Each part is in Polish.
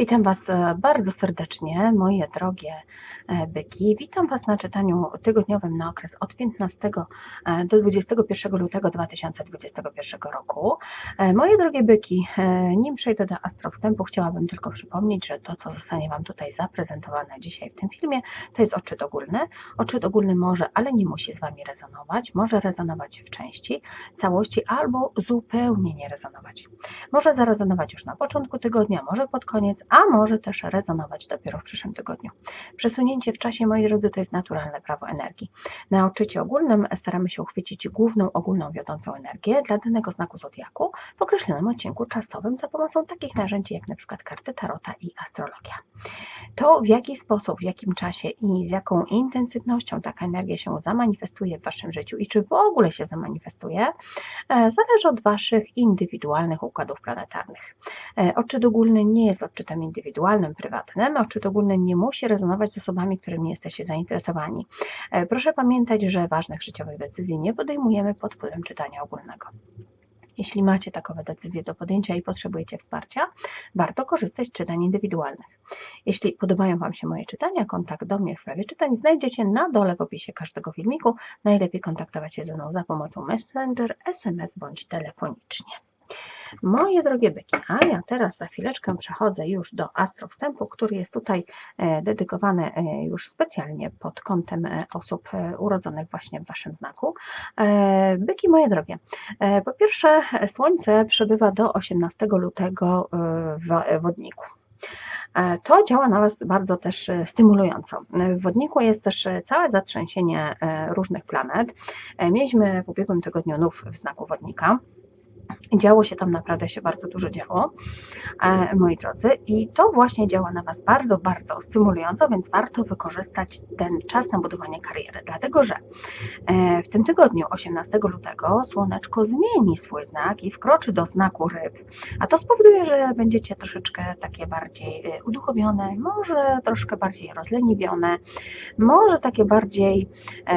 Witam Was e, bardzo serdecznie, moje drogie e, byki. Witam Was na czytaniu tygodniowym na okres od 15 e, do 21 lutego 2021 roku. Moje drogie byki, nim przejdę do astrowstępu, chciałabym tylko przypomnieć, że to, co zostanie Wam tutaj zaprezentowane dzisiaj w tym filmie, to jest odczyt ogólny. Odczyt ogólny może, ale nie musi z Wami rezonować. Może rezonować w części, całości albo zupełnie nie rezonować. Może zarezonować już na początku tygodnia, może pod koniec, a może też rezonować dopiero w przyszłym tygodniu. Przesunięcie w czasie, moi drodzy, to jest naturalne prawo energii. Na odczycie ogólnym staramy się uchwycić główną ogólną wiodącą energię dla danego znaku zodiaku w określonym odcinku czasowym za pomocą takich narzędzi jak np. karty tarota i astrologia. To w jaki sposób, w jakim czasie i z jaką intensywnością taka energia się zamanifestuje w Waszym życiu i czy w ogóle się zamanifestuje, e, zależy od Waszych indywidualnych układów planetarnych. E, odczyt ogólny nie jest odczytem indywidualnym, prywatnym. Odczyt ogólny nie musi rezonować z osobami, którymi jesteście zainteresowani. E, proszę pamiętać, że ważnych życiowych decyzji nie podejmujemy pod wpływem czytania ogólnego. Jeśli macie takowe decyzje do podjęcia i potrzebujecie wsparcia, warto korzystać z czytań indywidualnych. Jeśli podobają Wam się moje czytania, kontakt do mnie w sprawie czytań znajdziecie na dole w opisie każdego filmiku. Najlepiej kontaktować się ze mną za pomocą Messenger, SMS bądź telefonicznie. Moje drogie byki, a ja teraz za chwileczkę przechodzę już do astrowstępu, który jest tutaj e, dedykowany e, już specjalnie pod kątem e, osób urodzonych właśnie w Waszym znaku. Byki moje drogie, po pierwsze Słońce przebywa do 18 lutego w Wodniku. To działa na Was bardzo też stymulująco. W wodniku jest też całe zatrzęsienie różnych planet. Mieliśmy w ubiegłym tygodniu nów w znaku wodnika. Działo się tam naprawdę się bardzo dużo działo, e, moi drodzy, i to właśnie działa na Was bardzo, bardzo stymulująco, więc warto wykorzystać ten czas na budowanie kariery, dlatego że e, w tym tygodniu, 18 lutego, Słoneczko zmieni swój znak i wkroczy do znaku ryb, a to spowoduje, że będziecie troszeczkę takie bardziej e, uduchowione, może troszkę bardziej rozleniwione, może takie bardziej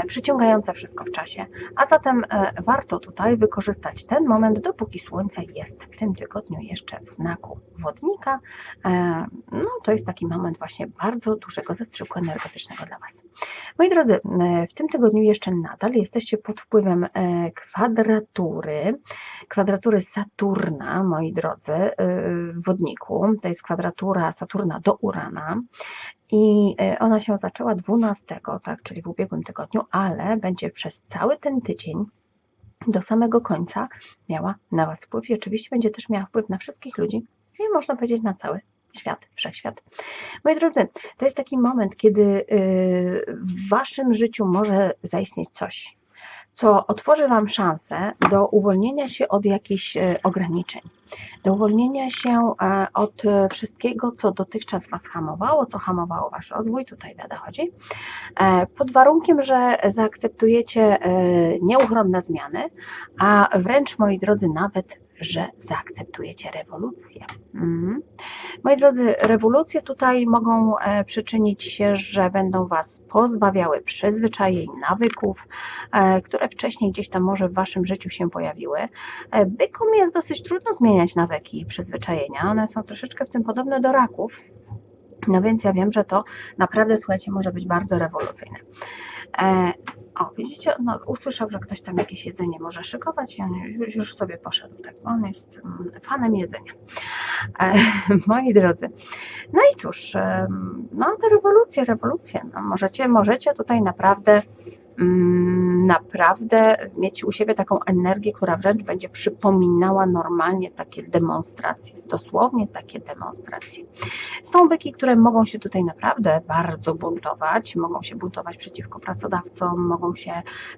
przyciągające wszystko w czasie, a zatem warto tutaj wykorzystać ten moment, dopóki Słońce jest w tym tygodniu jeszcze w znaku wodnika, e, no to jest taki moment właśnie bardzo dużego zastrzyku energetycznego dla Was. Moi drodzy, e, w tym tygodniu jeszcze nadal jesteście pod wpływem e, kwadratury, kwadratury Saturna, moi drodzy, w wodniku. To jest kwadratura Saturna do Urana. I ona się zaczęła 12, tak, czyli w ubiegłym tygodniu, ale będzie przez cały ten tydzień do samego końca miała na Was wpływ i oczywiście będzie też miała wpływ na wszystkich ludzi i można powiedzieć na cały świat, wszechświat. Moi drodzy, to jest taki moment, kiedy y, w Waszym życiu może zaistnieć coś, co otworzy Wam szansę do uwolnienia się od jakichś e, ograniczeń, do uwolnienia się e, od wszystkiego, co dotychczas Was hamowało, co hamowało Wasz rozwój, tutaj dada chodzi, e, pod warunkiem, że zaakceptujecie nieuchronne zmiany, a wręcz, moi drodzy, nawet że zaakceptujecie rewolucję. Mhm. Moi drodzy, rewolucje tutaj mogą e, przyczynić się, że będą Was pozbawiały przyzwyczajeń, nawyków, e, które wcześniej gdzieś tam może w Waszym życiu się pojawiły. E, bykom jest dosyć trudno zmieniać nawyki i przyzwyczajenia. One są troszeczkę w tym podobne do raków. No więc ja wiem, że to naprawdę, słuchajcie, może być bardzo rewolucyjne. O, widzicie, no, usłyszał, że ktoś tam jakieś jedzenie może szykować i on już, sobie poszedł. Tak? On jest mm, fanem jedzenia. E, moi drodzy. No i cóż, no te rewolucje, rewolucje. No, możecie, możecie tutaj naprawdę naprawdę mieć u siebie taką energię, która wręcz będzie przypominała normalnie takie demonstracje, dosłownie takie demonstracje. Są byki, które mogą się tutaj naprawdę bardzo buntować, mogą się buntować przeciwko pracodawcom, mogą się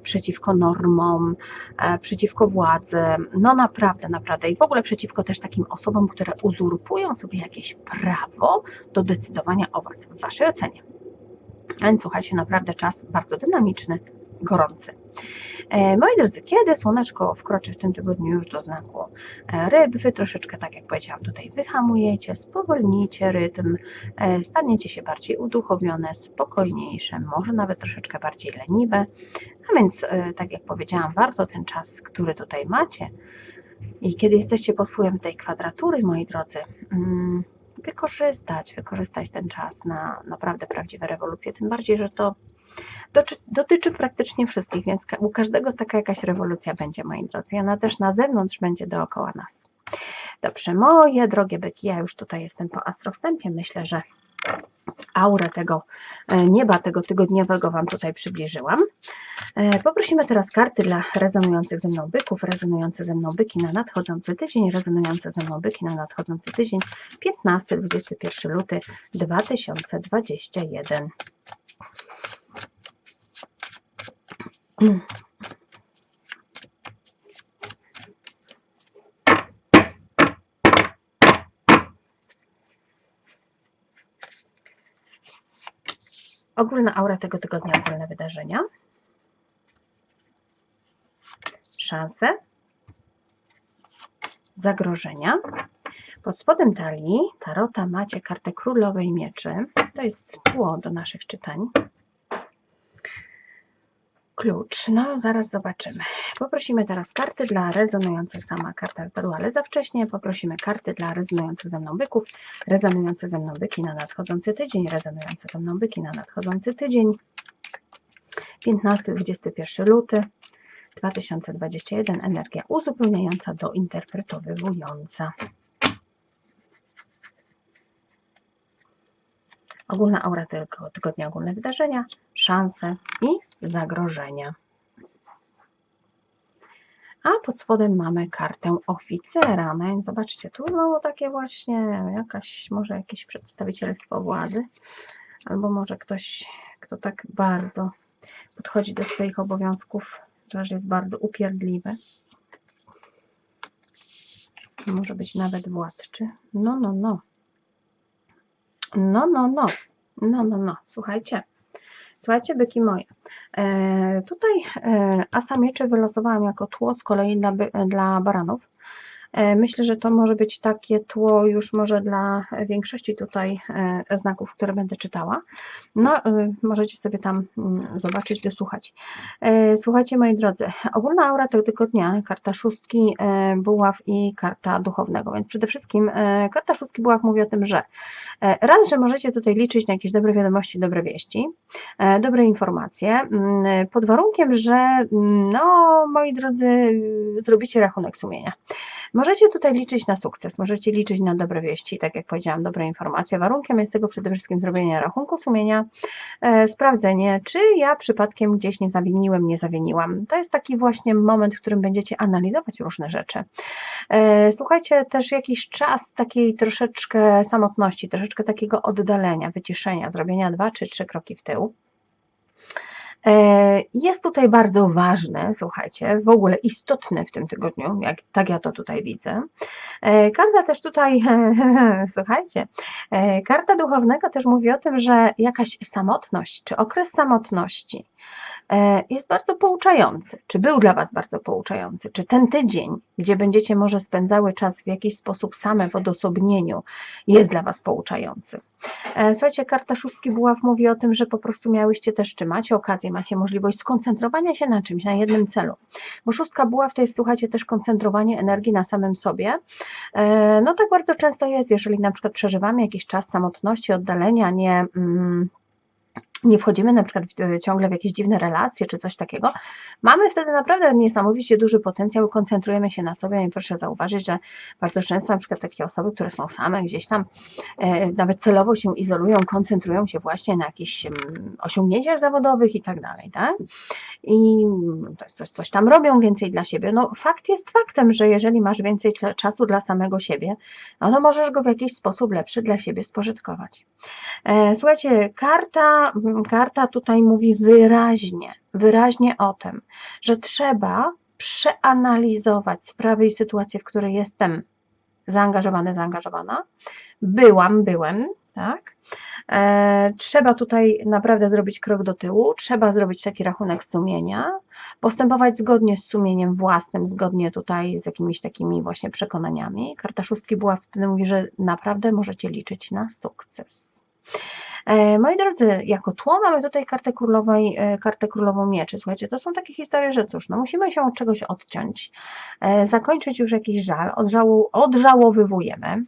przeciwko normom, e, przeciwko władzy, no naprawdę, naprawdę i w ogóle przeciwko też takim osobom, które uzurpują sobie jakieś prawo do decydowania o Was w Waszej ocenie. Więc słuchajcie, naprawdę czas bardzo dynamiczny, gorący. E, moi drodzy, kiedy słoneczko wkroczy w tym tygodniu już do znaku e, ryb, wy troszeczkę, tak jak powiedziałam, tutaj wyhamujecie, spowolnicie rytm, e, staniecie się bardziej uduchowione, spokojniejsze, może nawet troszeczkę bardziej leniwe. A więc, tak jak powiedziałam, warto ten czas, który tutaj macie i kiedy jesteście pod wpływem tej kwadratury, moi drodzy, mm, wykorzystać, wykorzystać ten czas na naprawdę prawdziwe rewolucje. Tym bardziej, że to dotyczy, praktycznie wszystkich, więc u każdego taka jakaś rewolucja będzie, moi drodzy. Ona też na zewnątrz będzie dookoła nas. Dobrze, moje drogie byki, ja już tutaj jestem po astrowstępie. Myślę, że aurę tego e, nieba, tego tygodniowego Wam tutaj przybliżyłam. E, poprosimy teraz karty dla rezonujących ze mną byków, rezonujące ze mną byki na nadchodzący tydzień, rezonujące ze mną byki na nadchodzący tydzień 15-21 luty 2021. Ogólna aura tego tygodnia, ogólne wydarzenia. Szanse. Zagrożenia. Pod spodem talii tarota macie kartę Królowej Mieczy. To jest tło do naszych czytań. Klucz. No, zaraz zobaczymy. Poprosimy teraz karty dla rezonujących. Sama karta wypadła, ale za wcześnie. Poprosimy karty dla rezonujących ze mną byków. Rezonujące ze mną byki na nadchodzący tydzień. Rezonujące ze mną byki na nadchodzący tydzień. 15-21 luty 2021. Energia uzupełniająca do Ogólna aura tylko tygodnia, ogólne wydarzenia, szanse i zagrożenia. A pod spodem mamy kartę oficera. No więc zobaczcie, tu no takie właśnie jakaś, może jakieś przedstawicielstwo władzy, albo może ktoś, kto tak bardzo podchodzi do swoich obowiązków, że jest bardzo upierdliwy. Może być nawet władczy. No, no, no. No, no, no. No, no, no. Słuchajcie. Słuchajcie, byki moje. E, tutaj e, asa mieczy wylosowałam jako tło z kolei dla, dla baranów. E, myślę, że to może być takie tło już może dla większości tutaj e, znaków, które będę czytała. No, e, możecie sobie tam mm, zobaczyć, dosłuchać. Słuchajcie, moi drodzy, ogólna aura tego dnia, karta szóstki buław i karta duchownego, więc przede wszystkim karta szóstki buław mówi o tym, że raz, że możecie tutaj liczyć na jakieś dobre wiadomości, dobre wieści, dobre informacje, mm, pod warunkiem, że mm, no, moi drodzy, zrobicie rachunek sumienia. Możecie tutaj liczyć na sukces, możecie liczyć na dobre wieści, tak jak powiedziałam, dobre informacje. Warunkiem jest tego przede wszystkim zrobienie rachunku sumienia, e, sprawdzenie, czy ja przypadkiem gdzieś nie zawiniłem, nie zawiniłam. To jest taki właśnie moment, w którym będziecie analizować różne rzeczy. E, słuchajcie, też jakiś czas takiej troszeczkę samotności, troszeczkę takiego oddalenia, wyciszenia, zrobienia dwa czy trzy kroki w tył. E, jest tutaj bardzo ważny, słuchajcie, w ogóle istotny w tym tygodniu, jak, tak ja to tutaj widzę. E, karta też tutaj, słuchajcie, e, karta duchownego też mówi o tym, że jakaś samotność, czy okres samotności, jest bardzo pouczający. Czy był dla Was bardzo pouczający? Czy ten tydzień, gdzie będziecie może spędzały czas w jakiś sposób same w odosobnieniu, jest dla Was pouczający? E, słuchajcie, karta szóstki buław mówi o tym, że po prostu miałyście też, czy macie okazję, macie możliwość skoncentrowania się na czymś, na jednym celu. Bo szóstka buław to jest, słuchajcie, też koncentrowanie energii na samym sobie. E, no tak bardzo często jest, jeżeli na przykład przeżywamy jakiś czas samotności, oddalenia, nie... Mm, nie wchodzimy na przykład w, ciągle w jakieś dziwne relacje czy coś takiego, mamy wtedy naprawdę niesamowicie duży potencjał, koncentrujemy się na sobie i proszę zauważyć, że bardzo często na przykład takie osoby, które są same gdzieś tam, e, nawet celowo się izolują, koncentrują się właśnie na jakichś mm, osiągnięciach zawodowych i tak dalej, tak? I coś, coś tam robią więcej dla siebie. No fakt jest faktem, że jeżeli masz więcej czasu dla samego siebie, no to możesz go w jakiś sposób lepszy dla siebie spożytkować. E, słuchajcie, karta karta tutaj mówi wyraźnie, wyraźnie o tym, że trzeba przeanalizować sprawy i sytuacje, w której jestem zaangażowany, zaangażowana. Byłam, byłem, tak? E, trzeba tutaj naprawdę zrobić krok do tyłu, trzeba zrobić taki rachunek sumienia, postępować zgodnie z sumieniem własnym, zgodnie tutaj z jakimiś takimi właśnie przekonaniami. Karta szóstki była wtedy mówi, że naprawdę możecie liczyć na sukces. E, moi drodzy, jako tło mamy tutaj kartę, królowej, e, kartę królową mieczy. Słuchajcie, to są takie historie, że cóż, no musimy się od czegoś odciąć, e, zakończyć już jakiś żal, odżału, odżałowywujemy.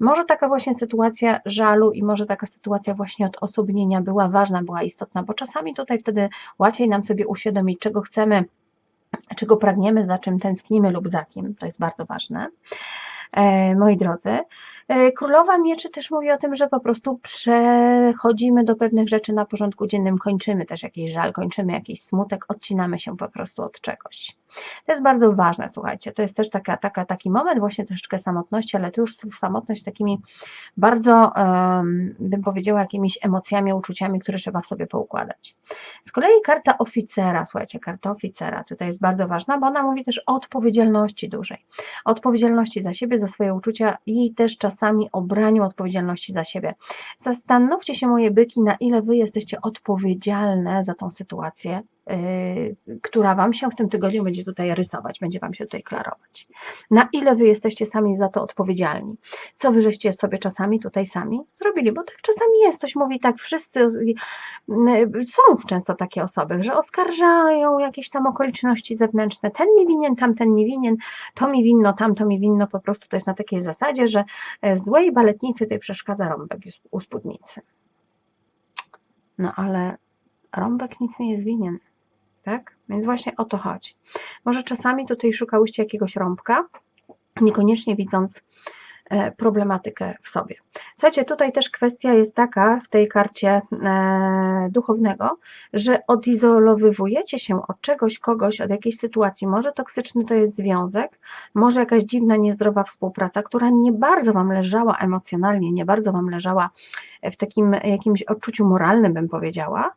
Może taka właśnie sytuacja żalu i może taka sytuacja właśnie odosobnienia była ważna, była istotna, bo czasami tutaj wtedy łatwiej nam sobie uświadomić, czego chcemy, czego pragniemy, za czym tęsknimy lub za kim. To jest bardzo ważne. Moi drodzy. E, Królowa Mieczy też mówi o tym, że po prostu przechodzimy do pewnych rzeczy na porządku dziennym, kończymy też jakiś żal, kończymy jakiś smutek, odcinamy się po prostu od czegoś. To jest bardzo ważne, słuchajcie, to jest też taka, taka, taki moment właśnie troszeczkę samotności, ale to już samotność takimi bardzo, bym powiedziała, jakimiś emocjami, uczuciami, które trzeba w sobie poukładać. Z kolei karta oficera, słuchajcie, karta oficera tutaj jest bardzo ważna, bo ona mówi też o odpowiedzialności dużej. Odpowiedzialności za siebie, za swoje uczucia i też czasami o braniu odpowiedzialności za siebie. Zastanówcie się, moje byki, na ile wy jesteście odpowiedzialne za tą sytuację, która wam się w tym tygodniu będzie tutaj rysować, będzie wam się tutaj klarować. Na ile wy jesteście sami za to odpowiedzialni. Co wy żeście sobie czasami tutaj sami zrobili, bo tak czasami jest, ktoś mówi tak, wszyscy yy, są często takie osoby, że oskarżają jakieś tam okoliczności zewnętrzne, ten mi winien, tamten mi winien, to mi winno, tamto mi winno, po prostu to jest na takiej zasadzie, że e, złej baletnicy tej przeszkadza rąbek u spódnicy. No ale rąbek nic nie jest winien, tak? Więc właśnie o to chodzi. Może czasami tutaj szukałyście jakiegoś rąbka, niekoniecznie widząc E, problematykę w sobie. Słuchajcie, tutaj też kwestia jest taka w tej karcie e, duchownego, że odizolowywujecie się od czegoś, kogoś, od jakiejś sytuacji. Może toksyczny to jest związek, może jakaś dziwna, niezdrowa współpraca, która nie bardzo Wam leżała emocjonalnie, nie bardzo Wam leżała w takim jakimś odczuciu moralnym, bym powiedziała.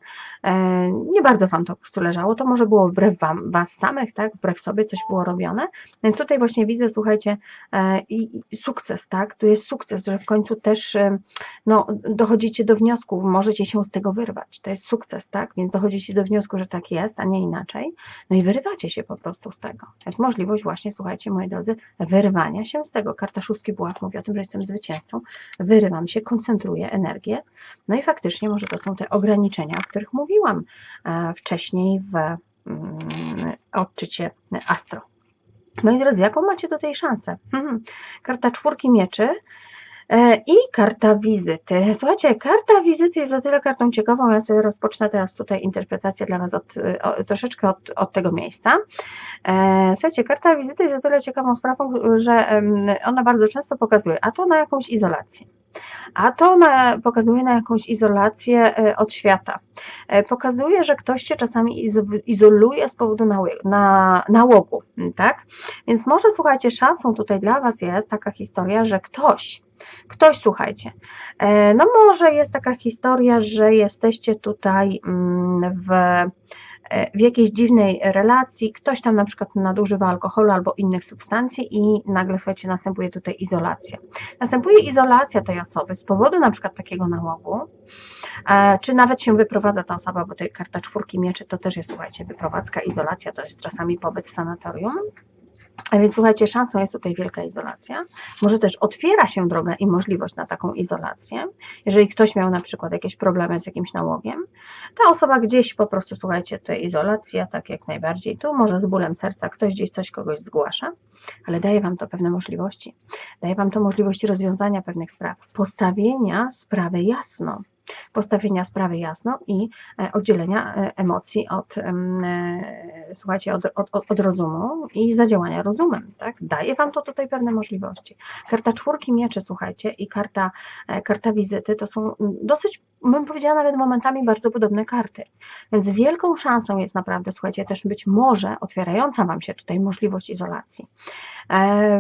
E, nie bardzo Wam to po prostu leżało, to może było wbrew Wam, Was samych, tak, wbrew sobie coś było robione, więc tutaj właśnie widzę, słuchajcie, i sukces tak? Tu jest sukces, że w końcu też no, dochodzicie do wniosku, możecie się z tego wyrwać. To jest sukces, tak? Więc dochodzicie do wniosku, że tak jest, a nie inaczej. No i wyrywacie się po prostu z tego. Jest możliwość właśnie, słuchajcie, moi drodzy, wyrwania się z tego. Karta szóstki buław mówi o tym, że jestem zwycięzcą. Wyrywam się, koncentruję energię. No i faktycznie może to są te ograniczenia, o których mówiłam e, wcześniej w mm, odczycie astro. Moi drodzy, jaką macie tutaj szansę? Hmm, karta czwórki mieczy e, i karta wizyty. Słuchajcie, karta wizyty jest o tyle kartą ciekawą, ja sobie rozpocznę teraz tutaj interpretację dla Was od, o, troszeczkę od, od, tego miejsca. E, słuchajcie, karta wizyty jest o tyle ciekawą sprawą, że ona bardzo często pokazuje, a to na jakąś izolację a to na, pokazuje na jakąś izolację e, od świata. E, pokazuje, że ktoś cię czasami izoluje z powodu na, nałogu, tak? Więc może słuchajcie, szansą tutaj dla Was jest taka historia, że ktoś, ktoś słuchajcie, e, no może jest taka historia, że jesteście tutaj mm, w w jakiejś dziwnej relacji, ktoś tam na przykład nadużywa alkoholu albo innych substancji i nagle, słuchajcie, następuje tutaj izolacja. Następuje izolacja tej osoby z powodu na przykład takiego nałogu, e, czy nawet się wyprowadza ta osoba, bo tej karta czwórki mieczy to też jest, słuchajcie, wyprowadzka, izolacja, to jest czasami pobyt w sanatorium, a więc słuchajcie, szansą jest tutaj wielka izolacja. Może też otwiera się droga i możliwość na taką izolację. Jeżeli ktoś miał na przykład jakieś problemy z jakimś nałogiem, ta osoba gdzieś po prostu, słuchajcie, tutaj izolacja, tak jak najbardziej tu, może z bólem serca ktoś gdzieś coś kogoś zgłasza, ale daje Wam to pewne możliwości. Daje Wam to możliwości rozwiązania pewnych spraw, postawienia sprawy jasno postawienia sprawy jasno i e, oddzielenia e, emocji od, e, słuchajcie, od, od, od rozumu i zadziałania rozumem, tak? Daje Wam to tutaj pewne możliwości. Karta czwórki mieczy, słuchajcie, i karta, karta wizyty to są dosyć, bym powiedziała nawet momentami bardzo podobne karty, więc wielką szansą jest naprawdę, słuchajcie, też być może otwierająca Wam się tutaj możliwość izolacji.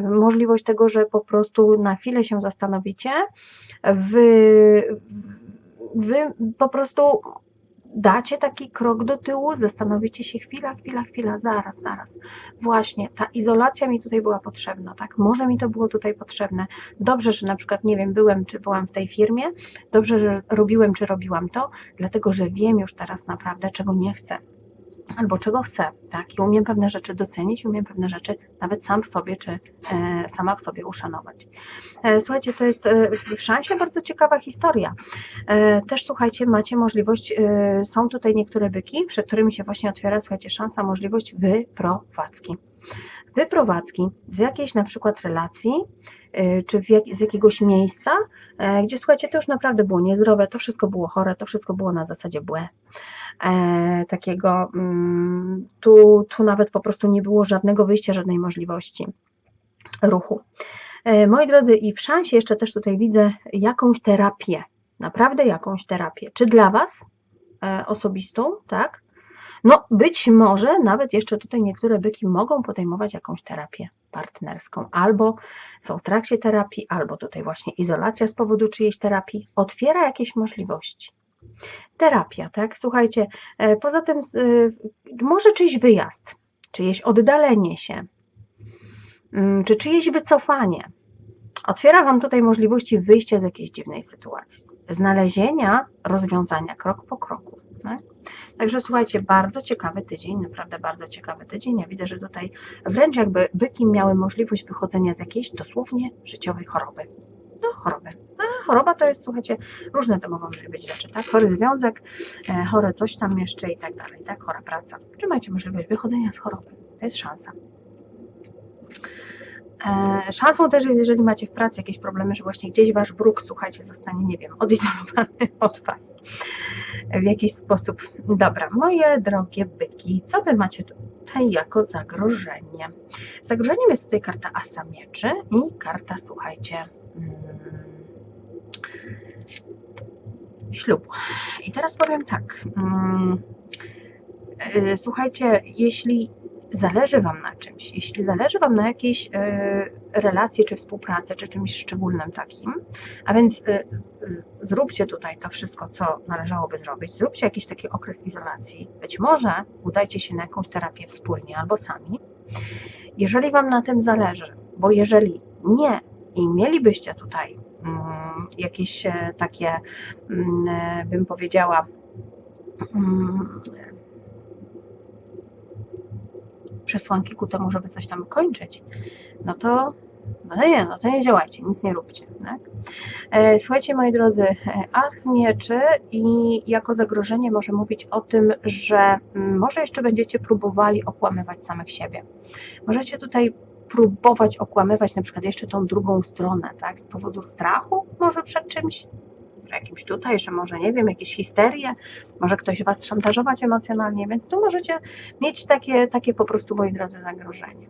Możliwość tego, że po prostu na chwilę się zastanowicie, wy, wy po prostu dacie taki krok do tyłu, zastanowicie się chwila, chwila, chwila, zaraz, zaraz. Właśnie, ta izolacja mi tutaj była potrzebna, tak? Może mi to było tutaj potrzebne. Dobrze, że na przykład, nie wiem, byłem czy byłam w tej firmie, dobrze, że robiłem czy robiłam to, dlatego, że wiem już teraz naprawdę, czego nie chcę albo czego chcę, tak? I umiem pewne rzeczy docenić, umiem pewne rzeczy nawet sam w sobie, czy e, sama w sobie uszanować. E, słuchajcie, to jest e, w szansie bardzo ciekawa historia. E, też słuchajcie, macie możliwość, e, są tutaj niektóre byki, przed którymi się właśnie otwiera, słuchajcie, szansa, możliwość wyprowadzki wyprowadzki z jakiejś na przykład relacji, y, czy jak, z jakiegoś miejsca, e, gdzie słuchajcie, to już naprawdę było niezdrowe, to wszystko było chore, to wszystko było na zasadzie błe. E, takiego, mm, tu, tu nawet po prostu nie było żadnego wyjścia, żadnej możliwości ruchu. E, moi drodzy, i w szansie jeszcze też tutaj widzę jakąś terapię, naprawdę jakąś terapię. Czy dla Was e, osobistą, tak? No, być może nawet jeszcze tutaj niektóre byki mogą podejmować jakąś terapię partnerską, albo są w trakcie terapii, albo tutaj właśnie izolacja z powodu czyjejś terapii otwiera jakieś możliwości. Terapia, tak? Słuchajcie, e, poza tym e, może czyjś wyjazd, czyjeś oddalenie się, mm, czy czyjeś wycofanie otwiera Wam tutaj możliwości wyjścia z jakiejś dziwnej sytuacji, znalezienia rozwiązania krok po kroku. Tak? Także słuchajcie, bardzo ciekawy tydzień, naprawdę bardzo ciekawy tydzień. Ja widzę, że tutaj wręcz jakby byki miały możliwość wychodzenia z jakiejś dosłownie życiowej choroby. No, choroby. A choroba to jest, słuchajcie, różne to mogą być rzeczy, tak? Chory związek, e, chore coś tam jeszcze i tak dalej, tak? Chora praca. Czy macie możliwość wychodzenia z choroby? To jest szansa. E, szansą też jest, jeżeli macie w pracy jakieś problemy, że właśnie gdzieś wasz wróg, słuchajcie, zostanie, nie wiem, odizolowany od was w jakiś sposób. Dobra, moje drogie byki, co wy macie tutaj jako zagrożenie? Zagrożeniem jest tutaj karta Asa Mieczy i karta, słuchajcie, hmm, ślubu. I teraz powiem tak. Hmm, słuchajcie, jeśli zależy Wam na czymś, jeśli zależy Wam na jakiejś e, relacji, czy współpracy, czy czymś szczególnym takim, a więc e, zróbcie tutaj to wszystko, co należałoby zrobić, zróbcie jakiś taki okres izolacji, być może udajcie się na jakąś terapię wspólnie albo sami, jeżeli Wam na tym zależy, bo jeżeli nie i mielibyście tutaj mm, jakieś e, takie, mm, bym powiedziała, mm, przesłanki ku temu, żeby coś tam kończyć, no to, no to nie, no to nie działajcie, nic nie róbcie. Tak? Słuchajcie, moi drodzy, e, as mieczy i jako zagrożenie może mówić o tym, że mm, może jeszcze będziecie próbowali okłamywać samych siebie. Możecie tutaj próbować okłamywać na przykład jeszcze tą drugą stronę, tak? Z powodu strachu może przed czymś, jakimś tutaj, że może, nie wiem, jakieś histerie, może ktoś Was szantażować emocjonalnie, więc tu możecie mieć takie, takie po prostu, moi drodzy, zagrożenie.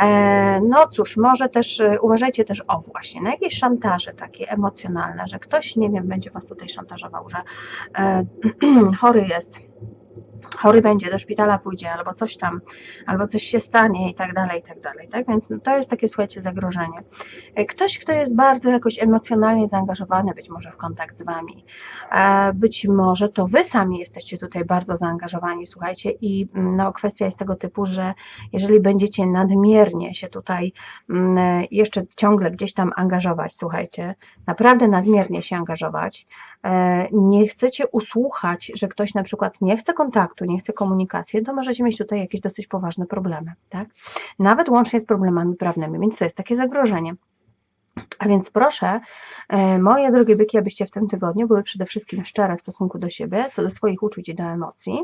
E, no cóż, może też e, uważajcie też o właśnie na jakieś szantaże takie emocjonalne, że ktoś, nie wiem, będzie Was tutaj szantażował, że e, chory jest, chory będzie, do szpitala pójdzie, albo coś tam, albo coś się stanie i tak dalej, i tak dalej, tak? Więc to jest takie, słuchajcie, zagrożenie. E, ktoś, kto jest bardzo jakoś emocjonalnie zaangażowany być może w kontakt z Wami, e, być może to Wy sami jesteście tutaj bardzo zaangażowani, słuchajcie, i mm, no, kwestia jest tego typu, że jeżeli będziecie nadmiernie się tutaj mm, jeszcze ciągle gdzieś tam angażować, słuchajcie, naprawdę nadmiernie się angażować, e, nie chcecie usłuchać, że ktoś na przykład nie chce kontaktu, nie chce komunikacji, to możecie mieć tutaj jakieś dosyć poważne problemy, tak? Nawet łącznie z problemami prawnymi, więc to jest takie zagrożenie. A więc proszę, e, moje drogie byki, abyście w tym tygodniu były przede wszystkim szczere w stosunku do siebie, co do swoich uczuć i do emocji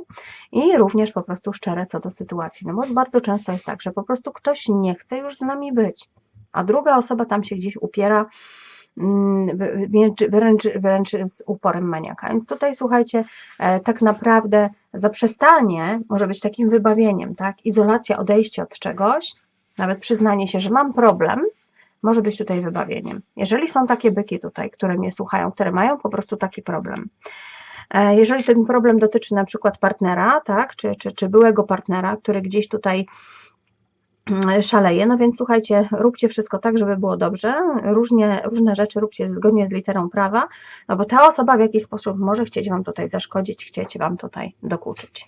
i również po prostu szczere co do sytuacji. No bo bardzo często jest tak, że po prostu ktoś nie chce już z nami być, a druga osoba tam się gdzieś upiera, wręcz, wręcz z uporem maniaka. Więc tutaj słuchajcie, e, tak naprawdę zaprzestanie może być takim wybawieniem, tak? Izolacja, odejście od czegoś, nawet przyznanie się, że mam problem, może być tutaj wybawieniem. Jeżeli są takie byki tutaj, które mnie słuchają, które mają po prostu taki problem, e, jeżeli ten problem dotyczy na przykład partnera, tak, czy, czy, czy byłego partnera, który gdzieś tutaj Mm, szaleje. No więc słuchajcie, róbcie wszystko tak, żeby było dobrze. Różnie, różne rzeczy róbcie zgodnie z literą prawa, no bo ta osoba w jakiś sposób może chcieć Wam tutaj zaszkodzić, chcieć Wam tutaj dokuczyć.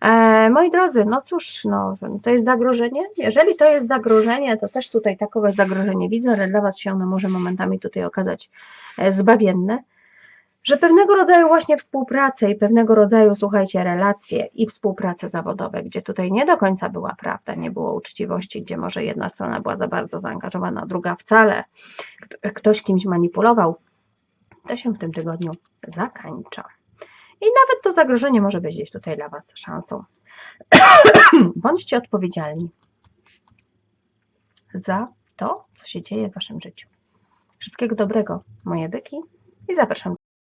E, moi drodzy, no cóż, no, to jest zagrożenie. Jeżeli to jest zagrożenie, to też tutaj takowe zagrożenie widzę, ale dla Was się ono może momentami tutaj okazać e, zbawienne że pewnego rodzaju właśnie współpracę i pewnego rodzaju, słuchajcie, relacje i współprace zawodowe, gdzie tutaj nie do końca była prawda, nie było uczciwości, gdzie może jedna strona była za bardzo zaangażowana, druga wcale, ktoś kimś manipulował, to się w tym tygodniu zakańcza. I nawet to zagrożenie może być gdzieś tutaj dla Was szansą. Bądźcie odpowiedzialni za to, co się dzieje w Waszym życiu. Wszystkiego dobrego, moje byki, i zapraszam